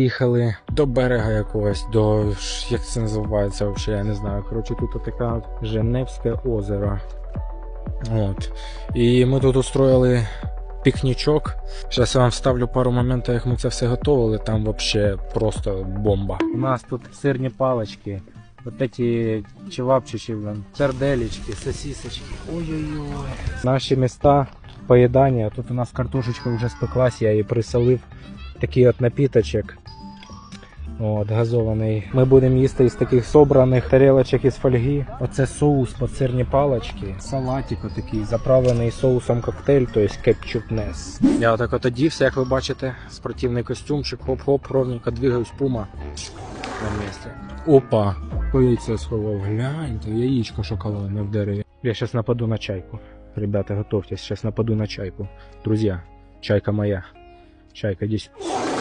Їхали до берега якогось, до як це називається взагалі, я не знаю. Коротше, тут таке Женевське озеро. От. І ми тут устроїли пікнічок. Зараз я вам вставлю пару моментів, як ми це все готували. Там взагалі просто бомба. У нас тут сирні палички, вот эти чевапчичі, блин, сарделечки, сосисочки. Ой-ой-ой. Наші міста поїдання. Тут у нас картошечка вже спеклась, я її присолив. Такий от напіточок. От, газований. Ми будемо їсти із таких собраних тарелочок із фольги. Оце соус під сирні палочки. Салатик отакий, заправлений соусом коктейль, тобто кетчупнес. Я отак от одівся, як ви бачите, спортивний костюмчик, хоп-хоп, ровненько двигаюсь пума на місці. Опа! Яйце сховав? Гляньте, яєчко шоколадне в дереві. Я зараз нападу на чайку. Ребята, готовьтесь, сейчас нападу на чайку. Друзья, чайка моя. Чайка, сюда.